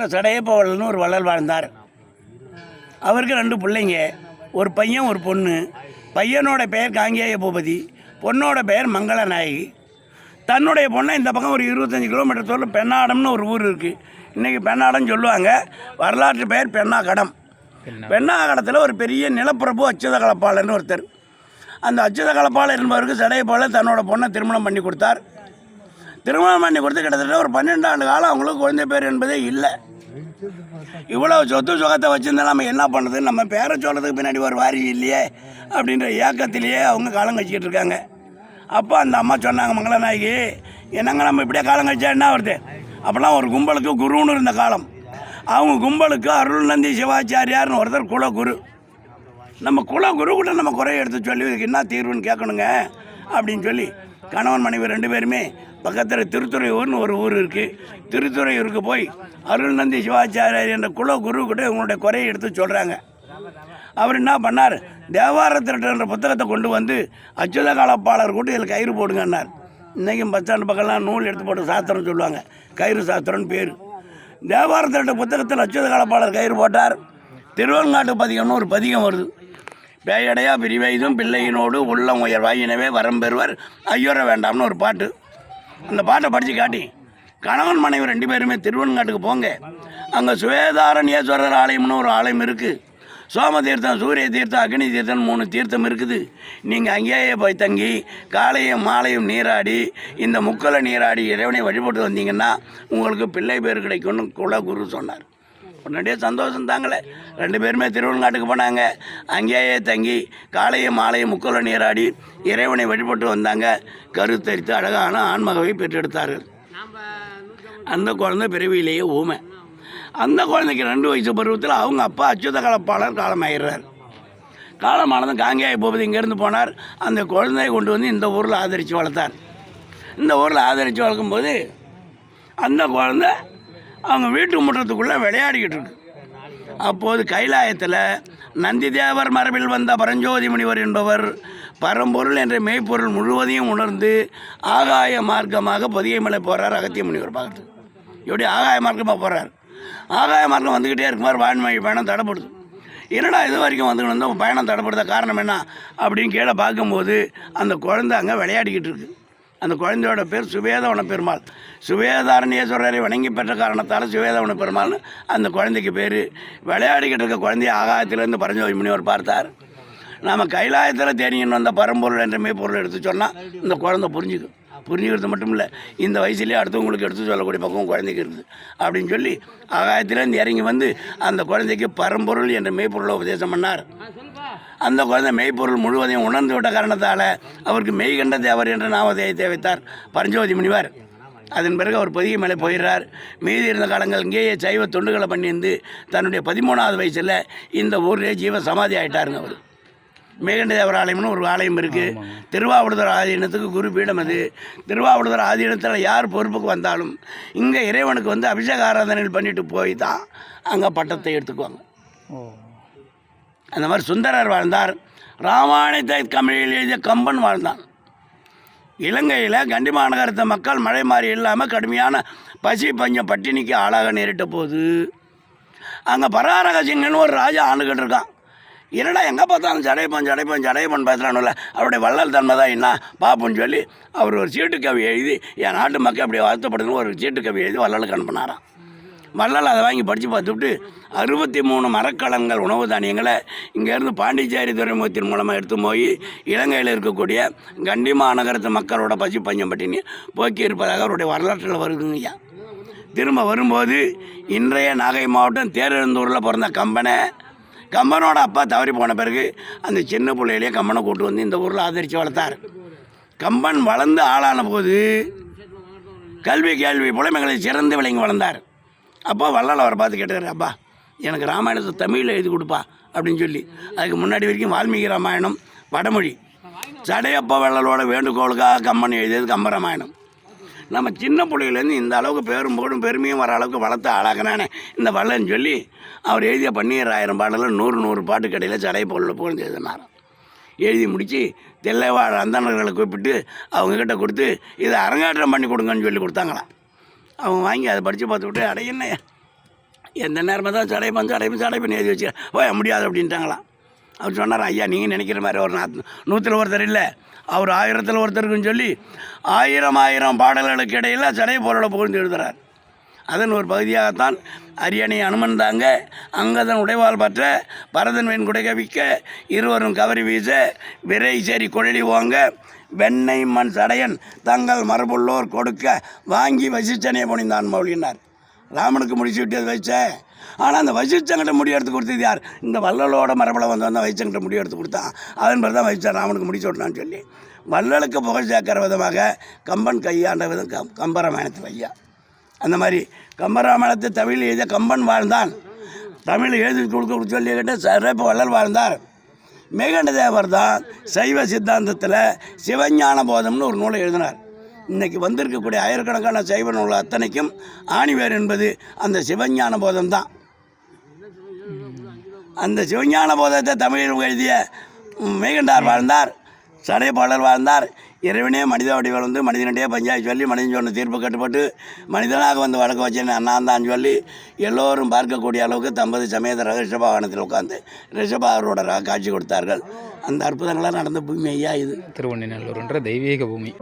ஊரில் சடையப்பவள்னு ஒரு வள்ளல் வாழ்ந்தார். அவருக்கு ரெண்டு பிள்ளைங்க ஒரு பையன் ஒரு பொண்ணு. பையனோட பெயர் காங்கேய பூபதி பொண்ணோட பெயர் மங்களநாயகி தன்னுடைய பொண்ணை இந்த பக்கம் ஒரு இருபத்தஞ்சி கிலோமீட்டர் தூரம் பெண்ணாடம்னு ஒரு ஊர் இருக்குது இன்றைக்கி பெண்ணாடம் சொல்லுவாங்க வரலாற்று பெயர் பெண்ணாகடம். பெண்ணாகடத்தில் ஒரு பெரிய நிலப்பிரபு அச்சுத கலப்பாளர்னு ஒருத்தர். அந்த அச்சுத கலப்பாளர் என்பவருக்கு சடையப்போல தன்னோட பொண்ணை திருமணம் பண்ணி கொடுத்தார். திருமணம் பண்ணி கொடுத்து கிட்டத்தட்ட ஒரு பன்னெண்டு ஆண்டு காலம் அவங்களுக்கு குழந்தை பேர் என்பதே இல்லை. இவ்வளவு சொத்து சுகத்தை வச்சிருந்தா நம்ம என்ன பண்ணுறது நம்ம பேரை சொல்கிறதுக்கு பின்னாடி ஒரு வாரி இல்லையே அப்படின்ற ஏக்கத்திலேயே அவங்க காலம் கழிச்சிக்கிட்டு இருக்காங்க. அப்போ அந்த அம்மா சொன்னாங்க மங்களநாயகி என்னங்க நம்ம இப்படியே காலம் கழிச்சா என்ன வருது அப்போல்லாம் ஒரு கும்பலுக்கு குருன்னு இருந்த காலம். அவங்க கும்பலுக்கு அருள் நந்தி சிவாச்சாரியார்னு ஒருத்தர் குல குரு நம்ம குல குரு கூட நம்ம குறைய எடுத்து சொல்லி இதுக்கு என்ன தீர்வுன்னு கேட்கணுங்க அப்படின்னு சொல்லி கணவன் மனைவி ரெண்டு பேருமே பக்கத்தில் திருத்துறையூர்னு ஒரு ஊர் இருக்குது திருத்துறையூருக்கு போய் அருள்நந்தி சிவாச்சாரியர் என்ற குலகுரு கூட இவங்களுடைய குறையை எடுத்து சொல்கிறாங்க அவர் என்ன பண்ணார்? தேவார திருட்டுன்ற புத்தகத்தை கொண்டு வந்து அச்சுத காலப்பாளர் கூட்டு இதில் கயிறு போடுங்கன்னார். இன்றைக்கும் பஸ் ஸ்டாண்டு பக்கம்லாம் நூல் எடுத்து போட்டு சாஸ்திரம் சொல்லுவாங்க. கயிறு சாஸ்திரம்னு பேர். தேவார திருட்டு புத்தகத்தில் அச்சுத காலப்பாளர் கயிறு போட்டார். திருவள்ளாட்டு பதிகம்னு ஒரு பதிகம் வருது. பேயடையா பிரிவைதும் பிள்ளையினோடு உள்ளம் உயர்வாய். எனவே வரம் பெறுவர். ஐயோர வேண்டாம்னு ஒரு பாட்டு. அந்த பாட்டை படித்து காட்டி. கணவன் மனைவி ரெண்டு பேருமே திருவன்காட்டுக்கு போங்க. அங்கே சுவேதாரண்யேஸ்வரர் ஆலயம்னு ஒரு ஆலயம் இருக்குது சோம தீர்த்தம் சூரிய தீர்த்தம் அக்னி தீர்த்தம் மூணு தீர்த்தம் இருக்குது. நீங்கள் அங்கேயே போய் தங்கி காலையும் மாலையும் நீராடி இந்த முக்களை நீராடி இறைவனை வழிபட்டு வந்தீங்கன்னா உங்களுக்கு பிள்ளை பேர் கிடைக்கும்னு குல குரு சொன்னார். உடனடியே சந்தோஷம் தாங்களே. ரெண்டு பேருமே திருவள்ளாட்டுக்கு போனாங்க. அங்கேயே தங்கி காலையும் மாலையும் முக்கலை நீராடி இறைவனை வழிபட்டு வந்தாங்க. கருத்தரித்து அழகான ஆன்மகவை பெற்றெடுத்தார்கள். அந்த குழந்தை பிறவியிலேயே ஊமை. அந்த குழந்தைக்கு ரெண்டு வயசு பருவத்தில் அவங்க அப்பா அச்சுத கலப்பாளர் காலமாயிடுறார். காலமானதும் காங்கேய போவது இங்கேருந்து போனார். அந்த குழந்தையை கொண்டு வந்து இந்த ஊரில் ஆதரித்து வளர்த்தார். இந்த ஊரில் ஆதரித்து வளர்க்கும்போது அந்த குழந்தை அவங்க வீட்டு முற்றத்துக்குள்ளே விளையாடிக்கிட்டு இருக்கு. அப்போது கைலாயத்தில் நந்திதேவர் மரபில் வந்த பரஞ்சோதி முனிவர் என்பவர் பரம்பொருள் என்ற மெய்ப்பொருள் முழுவதையும் உணர்ந்து ஆகாய மார்க்கமாக பொதிகை மலை போகிறார் அகத்திய முனிவர் பார்க்குறது எப்படி ஆகாய மார்க்கமாக போகிறார் ஆகாய மார்க்கம் வந்துக்கிட்டே இருக்குமாறு வான்மை பயணம் தடைப்படுது என்னடா இது வரைக்கும் வந்துக்கிட்டு இருந்தோம்? பயணம் தடைப்படுத்த காரணம் என்ன? அப்படின்னு கீழே பார்க்கும்போது அந்த குழந்தை அங்கே விளையாடிக்கிட்டு இருக்குது அந்த குழந்தையோட பேர் சுவேதவன பெருமாள் சுவேதாரண்யேஸ்வரரை வணங்கி பெற்ற காரணத்தால் சுவேதவன பெருமாள்னு அந்த குழந்தைக்கு பேர். விளையாடிக்கிட்டு இருக்க குழந்தைய ஆகாயத்திலேருந்து பரஞ்சோதி முனிவர் பார்த்தார். நாம் கைலாயத்தில் தேடின்னு வந்த பரம்பொருள் என்ற மெய்ப்பொருள் எடுத்து சொன்னால் இந்த குழந்தை புரிஞ்சுக்கும் புரிஞ்சுக்கிறது மட்டும் இல்லை இந்த வயசுலேயே அடுத்தவங்களுக்கு எடுத்து சொல்லக்கூடிய பக்கம் குழந்தைக்கு இருக்குது. அப்படின்னு சொல்லி ஆகாயத்திலேருந்து இறங்கி வந்து அந்த குழந்தைக்கு பரம்பொருள் என்ற மெய்ப்பொருளை உபதேசம் பண்ணார். அந்த குழந்தை மெய்ப்பொருள் முழுவதையும் உணர்ந்து விட்ட காரணத்தால் அவருக்கு மெய்கண்ட தேவர் என்ற நாமதையை தேவைத்தார் பரஞ்சோதி முனிவர். அதன் பிறகு அவர் பொதிகை மேலே போயிடுறார். மீதி இருந்த காலங்கள் இங்கேயே சைவ தொண்டுகளை பண்ணியிருந்து தன்னுடைய பதிமூணாவது வயசில் இந்த ஊரிலே ஜீவ சமாதி ஆயிட்டாருங்க அவர். மேகண்ட தேவர் ஆலயம்னு ஒரு ஆலயம் இருக்குது திருவாவடுதுறை ஆதீனத்துக்கு குரு பீடம் அது. திருவாவடுதுறை ஆதீனத்தில் யார் பொறுப்புக்கு வந்தாலும் இங்கே இறைவனுக்கு வந்து அபிஷேக ஆராதனைகள் பண்ணிட்டு போய் தான் அங்கே பட்டத்தை எடுத்துக்குவாங்க. ஓ. அந்த மாதிரி சுந்தரர் வாழ்ந்தார். ராமாயணத்தை தமிழில் எழுதிய கம்பன் வாழ்ந்தான். இலங்கையில் கண்டி மாநகரத்து மக்கள் மழை மாறி இல்லாமல் கடுமையான பசி பஞ்சம் பட்டினிக்கு ஆளாக நேரிட்ட போது அங்கே பராரக சிங்கன்னு ஒரு ராஜா ஆண்டுகிட்டு இருக்கான். என்னடா எங்கே பார்த்தாலும் ஜடைப்பன் ஜடைப்பன் ஜடைப்பன் பேசுகிறானுல்ல அவருடைய வள்ளல் தன்மை தான் என்ன? பாப்புன்னு சொல்லி அவர் ஒரு சீட்டு கவி எழுதி என் நாட்டு மக்கள் அப்படி வருத்தப்படுதுன்னு ஒரு சீட்டு கவி எழுதி வள்ளலுக்கு அனுப்பினாராம். வள்ளல் அதை வாங்கி படித்து பார்த்துட்டு அறுபத்தி மூணு மரக்கலங்கள் உணவு தானியங்களை இங்கேருந்து பாண்டிச்சேரி துறைமுகத்தின் மூலமாக எடுத்து போய் இலங்கையில் இருக்கக்கூடிய கண்டி மாநகரத்து மக்களோட பசி பஞ்சம் பட்டினி போக்கி இருப்பதாக அவருடைய வரலாற்றில் வருதுங்க ஐயா. திரும்ப வரும்போது இன்றைய நாகை மாவட்டம் தேரெழுந்தூரில் பிறந்த கம்பனை கம்பனோட அப்பா தவறி போன பிறகு அந்த சின்ன பிள்ளையிலேயே கம்பனை கூட்டு வந்து இந்த ஊரில் ஆதரித்து வளர்த்தார். கம்பன் வளர்ந்து ஆளான போது கல்வி கேள்வி புலமைகளை சிறந்து விளங்கி வளர்ந்தார். அப்போ வள்ளல் அவரை பார்த்து கேட்டார் அப்பா எனக்கு ராமாயணத்தை தமிழில் எழுதி கொடுப்பா அப்படின்னு சொல்லி. அதுக்கு முன்னாடி வரைக்கும் வால்மீகி ராமாயணம் வடமொழி. சடையப்ப வள்ளலோட வேண்டுகோளுக்காக கம்மன் எழுதியது கம்பராமாயணம் நம்ம சின்ன பிள்ளையிலேருந்து இந்த அளவுக்கு பேரும் போடும் பெருமையும் வர அளவுக்கு வளர்த்து ஆளாக்குனானே இந்த வள்ளன்னு சொல்லி அவர் எழுதிய பன்னீர் ஆயிரம் பாடலில் நூறு நூறு பாட்டு கடையில் சடை பொருளில் புகழ்ந்து எழுதினார் எழுதி முடித்து தெல்லைவாழ் அந்தணர்களை கூப்பிட்டு அவங்கக்கிட்ட கொடுத்து இதை அரங்கேற்றம் பண்ணி கொடுங்கன்னு சொல்லி கொடுத்தாங்களாம். அவன் வாங்கி அதை படித்து பார்த்துக்கிட்டு அட என்ன? எந்த நேரமாக தான் சடைப்பன் சடை பண்ணி எழுதி வச்சு ஓ முடியாது அப்படின்ட்டாங்களாம். அவர் சொன்னார் ஐயா நீங்கள் நினைக்கிற மாதிரி ஒரு நாத் நூற்றில் ஒருத்தர் இல்லை. அவர் ஆயிரத்தில் ஒருத்தருக்குன்னு சொல்லி ஆயிரம் ஆயிரம் பாடல்களுக்கு இடையில் சடை பொருளை புகழ்ந்து எழுதுகிறார் அதன் ஒரு பகுதியாகத்தான் அரியணை அனுமன் தாங்க அங்கதன் உடைவால் பற்ற பரதன் வெண் குடை கவிக்க இருவரும் கவரி வீச விரை சேரி குழலி ஓங்க வெண்ணெய் மண் சடையன் தங்கள் மரபுள்ளோர் கொடுக்க வாங்கி வசிச்சனே புனிந்தான் மௌலினார் ராமனுக்கு முடிச்சு விட்டு வச்சேன் ஆனால் அந்த வசிச்சங்கிட்ட முடி எடுத்து கொடுத்தது யார்? இந்த வள்ளலோட மரபில் வந்து வந்தால் வசிச்சங்கிட்ட முடி எடுத்து கொடுத்தான். அதன் பிறகு தான் வசிச்சான் ராமனுக்கு முடிச்சு விட்டான்னு சொல்லி. வள்ளலுக்கு புகழ் சேர்க்கிற விதமாக கம்பன் கையாண்ட விதம் கம் கம்பராமாயணத்து ஐயா அந்த மாதிரி கம்பராமாயணத்தை தமிழ் எழுத கம்பன் வாழ்ந்தான். தமிழ் எழுதி கொடுக்க சொல்லிக்கிட்டு சிறப்பு வள்ளல் வாழ்ந்தார். மேகண்ட தேவர் தான் சைவ சித்தாந்தத்தில் சிவஞான போதம்னு ஒரு நூலை எழுதினார். இன்றைக்கி வந்திருக்கக்கூடிய ஆயிரக்கணக்கான சைவ நூல் அத்தனைக்கும் ஆணிவேர் என்பது அந்த சிவஞான போதம் தான் அந்த சிவஞான போதத்தை தமிழில் எழுதிய மேகண்டார் வாழ்ந்தார் சடைப்பாளர் வாழ்ந்தார் இறைவனே மனித வடிவில் வந்து மனிதனிடையே பஞ்சாயத்து சொல்லி மனிதன் சொன்ன தீர்ப்பு கட்டுப்பட்டு மனிதனாக வந்து வழக்கு வச்சேன் நான் தான் சொல்லி எல்லோரும் பார்க்கக்கூடிய அளவுக்கு தம்பதி சமேத ரிஷப வாகனத்தில் உட்காந்து ரிஷப அவரோட காட்சி கொடுத்தார்கள். அந்த அற்புதங்களாக நடந்த பூமி ஐயா இது. திருவண்ணிநல்லூர்ன்ற தெய்வீக பூமி.